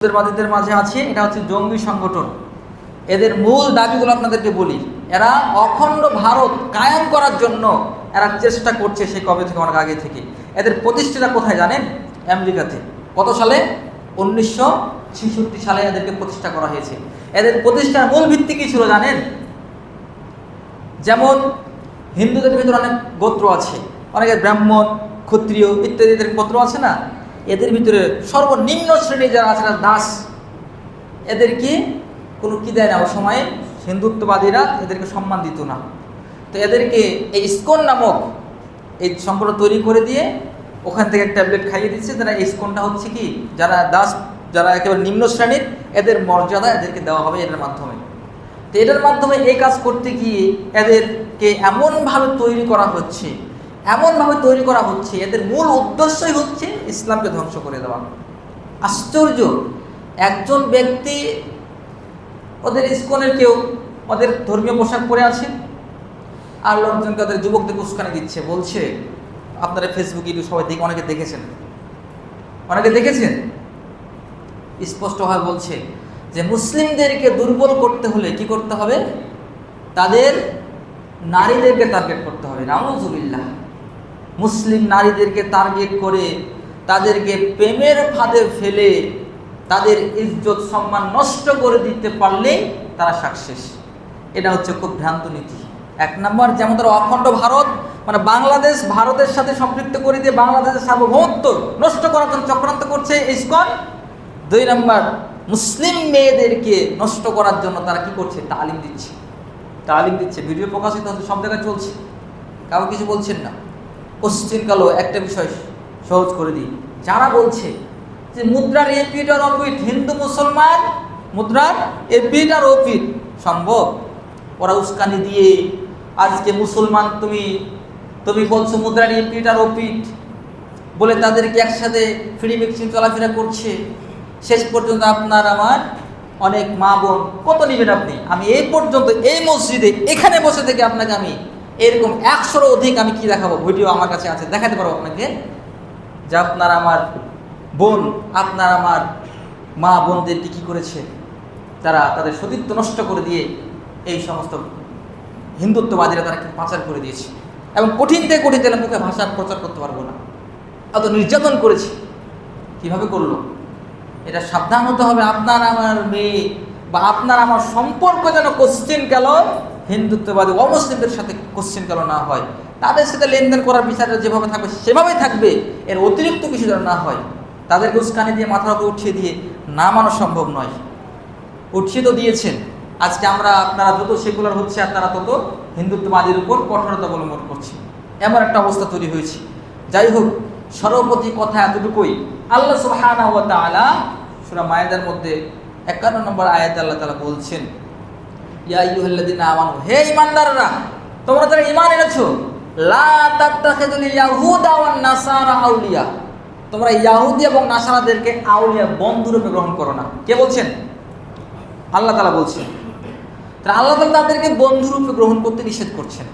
বাদীদের মাঝে আছে, এটা হচ্ছে জঙ্গি সংগঠন। এদের মূল দাবিগুলো আপনাদেরকে বলি, এরা অখণ্ড ভারত কায়েম করার জন্য এরা চেষ্টা করছে সে কবে থেকে, অনেক আগে থেকে। এদের প্রতিষ্ঠাটা কোথায় জানেন? আমেরিকাতে। কত সালে? উনিশশো ছেষট্টি সালে এদেরকে প্রতিষ্ঠা করা হয়েছে। এদের প্রতিষ্ঠার মূল ভিত্তি কি ছিল জানেন? যেমন হিন্দুদের ভিতরে অনেক গোত্র আছে, অনেকের ব্রাহ্মণ, ক্ষত্রিয় ইত্যাদি এদের গোত্র আছে না? এদের ভিতরে সর্বনিম্ন শ্রেণি যারা আছে দাস এদেরকে কোনো কি দেয় না ওই সময়ে? হিন্দুত্ববাদীরা এদেরকে সম্মান দিত না। তো এদেরকে এই ইস্কন নামক এই সম্পর্ক তৈরি করে দিয়ে ওখান থেকে ট্যাবলেট খাইয়ে দিচ্ছে। তারা এই ইস্কনটা হচ্ছে কি? যারা দাস, যারা একেবারে নিম্ন শ্রেণির, এদের মর্যাদা এদেরকে দেওয়া হবে এটার মাধ্যমে। তো এটার মাধ্যমে এই কাজ করতে গিয়ে এদেরকে এমনভাবে তৈরি করা হচ্ছে এমনভাবে তৈরি করা হচ্ছে, এদের মূল উদ্দেশ্যই হচ্ছে ইসলামকে ধ্বংস করে দেওয়া। আশ্চর্য! একজন ব্যক্তি ওদের ইস্কনের কেউ ওদের ধর্মীয় পোশাক পরে আছে আর লোকজনকে ওদের যুবকদের উস্কানি দিচ্ছে, বলছে, আপনারা ফেসবুক ইউটিউব সবাই দেখে, অনেকে দেখেছেন। অনেকে দেখেছেন? স্পষ্টভাবে বলছে যে মুসলিমদেরকে দুর্বল করতে হলে কি করতে হবে? তাদের নারীদেরকে টার্গেট করতে হবে। নামজুবিল্লাহ মুসলিম নারীদেরকে টার্গেট করে তাদেরকে প্রেমের ফাঁদে ফেলে তাদের ইজ্জত সম্মান নষ্ট করে দিতে পারলেই তারা সাকসেস এটা হচ্ছে খুব ভ্রান্ত নীতি। এক নম্বর, যেমন তারা অখণ্ড ভারত মানে বাংলাদেশ ভারতের সাথে সম্পৃক্ত করে দিয়ে বাংলাদেশের সার্বভৌমত্ব নষ্ট করার জন্য চক্রান্ত করছে ইসকন দুই নম্বর, মুসলিম মেয়েদেরকে নষ্ট করার জন্য তারা কি করছে? তালিম দিচ্ছে। তালিম দিচ্ছে। ভিডিও প্রকাশিত হচ্ছে, সব জায়গায় চলছে। কাউ কিছু বলছেন না। পশ্চিমকালও একটা বিষয় সহজ করে দিই। যারা বলছে যে মুদ্রার এপিট আর অপিট হিন্দু মুসলমান, মুদ্রার এপিট আর অপিট সম্ভব? ওরা উস্কানি দিয়ে আজকে মুসলমান তুমি তুমি বলছো মুদ্রার এপিট আর অপিট বলে তাদেরকে একসাথে ফ্রি মিক্সিং চলাফেরা করছে। শেষ পর্যন্ত আপনার আমার অনেক মা বোন, কত নেবেন আপনি? আমি এই পর্যন্ত এই মসজিদে, এখানে বসে থেকে আপনাকে আমি এরকম একশোর অধিক আমি কি দেখাবো? ভিডিও আমার কাছে আছে। দেখাতে পারব আপনাকে? যে আপনার আমার বোন, আপনার আমার মা বোনদেরকে কি করেছে? তারা তাদের সতীত্ব নষ্ট করে দিয়ে এই সমস্ত হিন্দুত্ববাদীরা তারা পাচার করে দিয়েছে? এবং কঠিন থেকে কঠিন তেলে মুখে ভাষা প্রচার করতে পারব না। এত নির্যাতন করেছে। কীভাবে করল? এটা সাবধান হতে হবে। আপনার আমার মেয়ে বা আপনার আমার সম্পর্ক যেন কোশ্চিন গেল হিন্দুত্ববাদী অমুসলিমদের সাথে কোশ্চেন গেল না হয়? তাদের সাথে লেনদেন করার বিচারটা যেভাবে থাকবে, সেভাবেই থাকবে। এর অতিরিক্ত কিছু যেন না হয়, তাদেরকে উস্কানি দিয়ে মাথার উপরে উঠিয়ে দিয়ে নামানো সম্ভব নয়। উঠিয়ে তো দিয়েছেন। আজকে আমরা আপনারা যত সেকুলার হচ্ছে আপনারা তত হিন্দুত্ববাদীর উপর কঠোরতা অবলম্বন করছে। এমন একটা অবস্থা তৈরি হয়েছে। যাই হোক, সর্বপ্রতি কথা এতটুকুই। আল্লাহ তাআলা সূরা মায়েদার মধ্যে 51 নম্বর আয়াত আল্লাহ তাআলা বলছেন ইয়া ঈমানদাররা, তোমরা ঈমান এনেছো, লা নাসারা আউলিয়া। তোমরা ইয়াহুদি এবং নাসারাদেরকে আউলিয়া গ্রহণ করো না। কে বলছেন? আল্লাহ তাআলা বলছেন। তাদেরকে বন্ধুরূপে গ্রহণ করতে নিষেধ করছেন।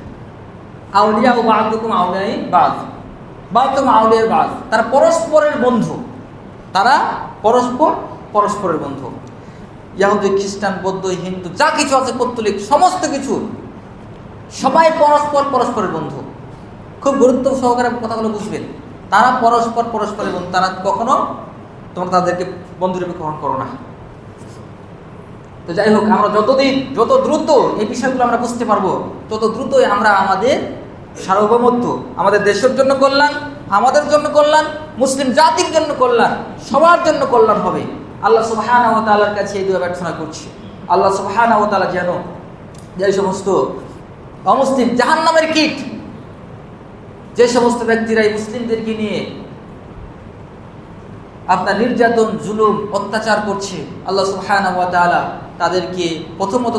আউলিয়া ও বাদুকুম আউলিয়াই বাদ। বাদ। তারা পরস্পরের বন্ধু। তারা পরস্পর পরস্পরের বন্ধু। ইয়াহুদি, খ্রিস্টান, বৌদ্ধ, হিন্দু, যা কিছু আছে পত্তলিক, সমস্ত কিছু, সবাই পরস্পর পরস্পরের বন্ধু। খুব গুরুত্ব সহকারে কথাগুলো বুঝবেন। তারা পরস্পর পরস্পরের বন্ধু, তারা কখনো তোমরা তাদেরকে বন্ধুরূপে গ্রহণ করো না। তো যাই হোক, আমরা যতদিন, যত দ্রুত এই বিষয়গুলো আমরা বুঝতে পারব, তত দ্রুতই আমরা আমাদের সার্বভৌমত্ব, আমাদের দেশের জন্য কল্যাণ, আমাদের জন্য কল্যাণ, মুসলিম জাতির জন্য কল্যাণ, সবার জন্য কল্যাণ হবে। আল্লাহ সুবহানা ও তালার কাছে এই দোয়া প্রার্থনা করছি। আল্লাহ সুবহানা ও তালা যেন যে সমস্ত অমুসলিম জাহান নামের কীট, যে সমস্ত ব্যক্তিরা এই মুসলিমদেরকে নিয়ে আপনার নির্যাতন, জুলুম, অত্যাচার করছে, আল্লাহ তাআলা তাদেরকে প্রথমত